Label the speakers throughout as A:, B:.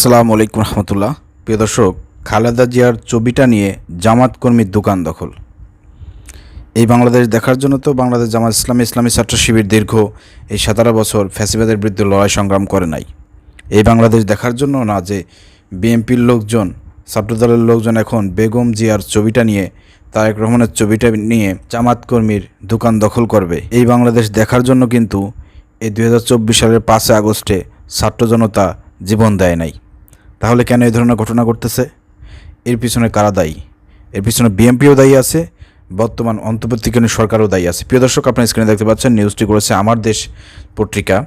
A: আসসালামু আলাইকুম রহমতুল্লাহ। প্রিয় দর্শক, খালেদা জিয়ার ছবিটা নিয়ে জামাত কর্মীর দোকান দখল। এই বাংলাদেশ দেখার জন্য তো বাংলাদেশ জামাত ইসলামী ইসলামী ছাত্র শিবির দীর্ঘ এই সতেরো বছর ফ্যাসিবাদের বিরুদ্ধে লড়াই সংগ্রাম করে নাই। এই বাংলাদেশ দেখার জন্য না যে বিএনপির লোকজন, ছাত্রদলের লোকজন এখন বেগম জিয়ার ছবিটা নিয়ে, তারেক রহমানের ছবিটা নিয়ে জামাত কর্মীর দোকান দখল করবে। এই বাংলাদেশ দেখার জন্য কিন্তু এই দু হাজার চব্বিশ সালের পাঁচই আগস্টে ছাত্র জনতা জীবন দেয় নাই। তাহলে কেন এই ধরনের ঘটনা ঘটতেছে? এর পিছনে কারা দায়ী? এর পিছনে বিএনপিও দায়ী আছে, বর্তমান অন্তর্বর্তীকালীন সরকারও দায়ী আছে। প্রিয় দর্শক, আপনার স্ক্রিনে দেখতে পাচ্ছেন নিউজটি করেছে আমার দেশ পত্রিকা।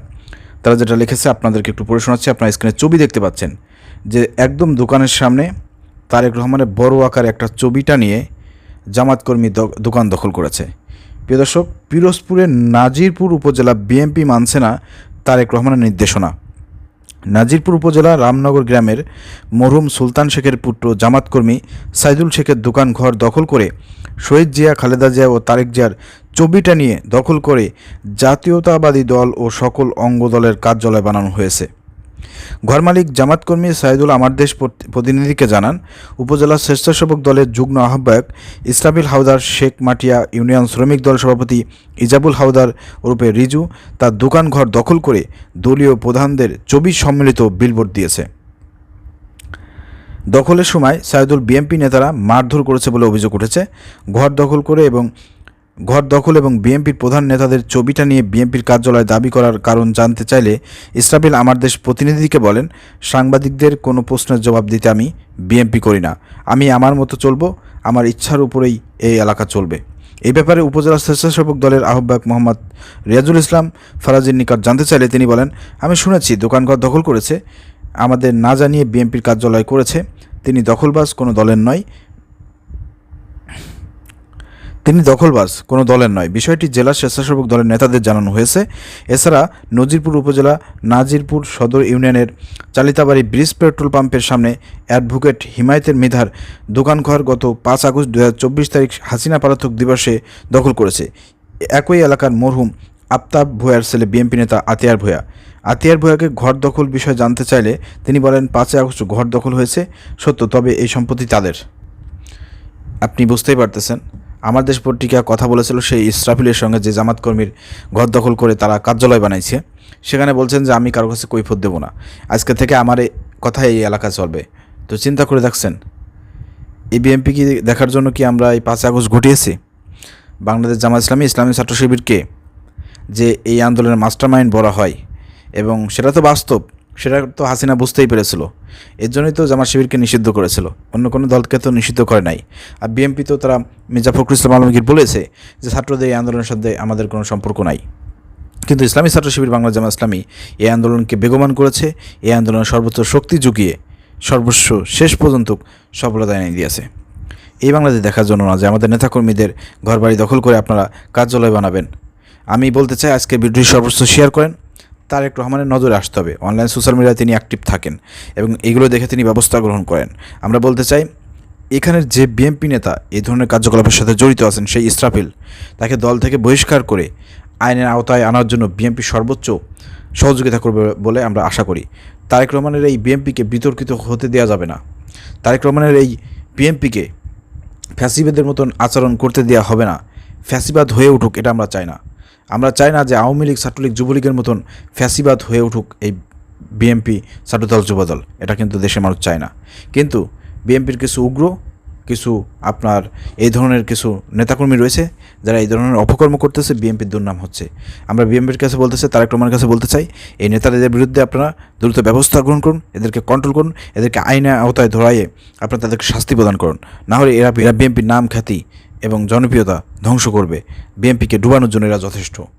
A: তারা যেটা লিখেছে, আপনাদেরকে একটু পড়ে শোনাচ্ছি। আপনার স্ক্রিনে ছবি দেখতে পাচ্ছেন যে একদম দোকানের সামনে তারেক রহমানের বড় আকারে একটা ছবিটা নিয়ে জামাত কর্মী দ- দোকান দখল করেছে। প্রিয় দর্শক, পিরোজপুরের নাজিরপুর উপজেলা বিএনপি মানছে না তারেক রহমানের নির্দেশনা। নাজিরপুর উপজেলা রামনগর গ্রামের মরহুম সুলতান শেখের পুত্র জামাতকর্মী সাইদুল শেখের দোকান ঘর দখল করে শহীদ জিয়া, খালেদা জিয়া ও তারেক জিয়ার ছবিটা নিয়ে দখল করে জাতীয়তাবাদী দল ও সকল অঙ্গ দলের কার্যালয় বানানো হয়েছে। ঘর মালিক জামাত কর্মী সাইদুল আমার দেশ প্রতি- প্রতিনিধিকে জানান, উপজেলা স্বেচ্ছাসেবক দলের যুগ্ম আহ্বায়ক ইসরাফিল হাওদার শেখ মাটিয়া ইউনিয়ন শ্রমিক দল সভাপতি ইজাবুল হাওদার রূপে রিজু তার দোকান ঘর দখল করে দলীয় প্রধানদের ছবি সম্মিলিত বিলবোর্ড দিয়েছে। দখলের সময় সাইদুল বিএনপি নেতারা মারধর করেছে বলে অভিযোগ উঠেছে। ঘর দখল করে এবং ঘর দখল এবং বিএনপির প্রধান নেতাদের ছবিটা নিয়ে বিএনপির কার্যালয় দাবি করার কারণ জানতে চাইলে ইসরাফিল আমার দেশ প্রতিনিধিকে বলেন, সাংবাদিকদের কোনো প্রশ্নের জবাব দিতে আমি বিএনপি করি না। আমি আমার মতো চলবো, আমার ইচ্ছার উপরেই এই এলাকা চলবে। এই ব্যাপারে উপজেলা স্বেচ্ছাসেবক দলের আহ্বায়ক মোহাম্মদ রিয়াজুল ইসলাম ফারাজির নিকট জানতে চাইলে তিনি বলেন, আমি শুনেছি দোকানঘর দখল করেছে, আমাদের না জানিয়ে বিএনপির কার্যালয় করেছে, তিনি দখলবাজ কোনো দলের নয় তিনি দখলবাজ, কোনো দলের নয়। বিষয়টি জেলা স্বেচ্ছাসেবক দলের নেতাদের জানানো হয়েছে। এছাড়া নজিরপুর উপজেলা নাজিরপুর সদর ইউনিয়নের চালিতাবাড়ি ব্রিজ পেট্রোল পাম্পের সামনে অ্যাডভোকেট হিমায়তের মিধার দোকানঘর গত পাঁচ আগস্ট দু হাজার চব্বিশ তারিখ হাসিনা পারথক দিবসে দখল করেছে। একই এলাকার মরহুম আফতাব ভূয়ার ছেলে বিএনপি নেতা আতিয়ার ভূয়া আতিয়ার ভূয়াকে ঘর দখল বিষয়ে জানতে চাইলে তিনি বলেন পাঁচই আগস্ট ঘর দখল হয়েছে, সত্য, তবে এই সম্পত্তি তাদের। আপনি বুঝতেই পারতেছেন। আমার দেশ পত্রিকা কথা বলেছিল সেই ইসরাফিলের সঙ্গে যে জামাত কর্মীর ঘর দখল করে তারা কার্যালয় বানাইছে। সেখানে বলছেন যে আমি কারও কাছে কৈফত দেবো না। আজকে থেকে আমার কথা এই এলাকা চলবে। তো চিন্তা করে দেখছেন এই বিএনপি কি দেখার জন্য কি আমরা এই পাঁচ আগস্ট ঘটিয়েছি? বাংলাদেশ জামাত ইসলামী ইসলামী ছাত্র শিবিরকে যে এই আন্দোলনের মাস্টার মাইন্ড বলা হয়। এবং সেটা তো বাস্তব। সেটা তো হাসিনা বুঝতেই পেরেছিল। এর জন্যই তো জামাত শিবিরকে নিষিদ্ধ করেছিল। অন্য কোনো দলকে তো নিষিদ্ধ করে নাই। আর বিএনপি তো তারা মির্জা ফখরুল ইসলাম আলমগীর বলেছে যে, ছাত্রদের এই আন্দোলনের সাথে আমাদের কোনো সম্পর্ক নাই। কিন্তু ইসলামী ছাত্র শিবির বাংলা জামাত ইসলামী এই আন্দোলনকে বেগমান করেছে। এই আন্দোলনের সর্বোচ্চ শক্তি জুগিয়ে সর্বস্ব শেষ পর্যন্ত সফলতা এনে দিয়েছে। এই বাংলাদেশ দেখার জন্য না যে, আমাদের নেতাকর্মীদের ঘরবাড়ি দখল করে আপনারা কার্যালয় বানাবেন। আমি বলতে চাই, আজকে ভিডিওটি সর্বোচ্চ শেয়ার করেন। তারেক রহমানের নজরে আসতে হবে। অনলাইন সোশ্যাল মিডিয়ায় তিনি অ্যাক্টিভ থাকেন এবং এগুলো দেখে তিনি ব্যবস্থা গ্রহণ করেন। আমরা বলতে চাই, এখানের যে বিএনপি নেতা এই ধরনের কার্যকলাপের সাথে জড়িত আছেন সেই ইসরাফিল, তাকে দল থেকে বহিষ্কার করে আইনের আওতায় আনার জন্য বিএনপি সর্বোচ্চ সহযোগিতা করবে বলে আমরা আশা করি। তারেক রহমানের এই বিএনপিকে বিতর্কিত হতে দেওয়া যাবে না। তারেক রহমানের এই বিএনপিকে ফ্যাসিবাদের মতন আচরণ করতে দেওয়া হবে না। ফ্যাসিবাদ হয়ে উঠুক, এটা আমরা চাই না। আমরা চাই না যে আওয়ামী লীগ, ছাত্রলীগ, যুবলীগের মতন ফ্যাসিবাদ হয়ে উঠুক এই বিএনপি ছাত্রদল যুবদল এটা কিন্তু দেশের মানুষ চায় না। কিন্তু বিএনপির কিছু উগ্র, কিছু আপনার এই ধরনের কিছু নেতাকর্মী রয়েছে, যারা এই ধরনের অপকর্ম করতেছে বিএনপির দুর্নাম হচ্ছে। আমরা বিএনপির কাছে বলতে চাই তারেক রহমানের কাছে বলতে চাই, এই নেতাদের বিরুদ্ধে আপনারা দ্রুত ব্যবস্থা গ্রহণ করুন, এদেরকে কন্ট্রোল করুন, এদেরকে আইনের আওতায় ধরাইয়ে আপনারা তাদেরকে শাস্তি প্রদান করুন। না হলে এরা এরা বিএনপির নাম খ্যাতি এবং জনপ্রিয়তা ধ্বংস করবে। বিএনপিকে ডুবানোর জন্য এরা যথেষ্ট।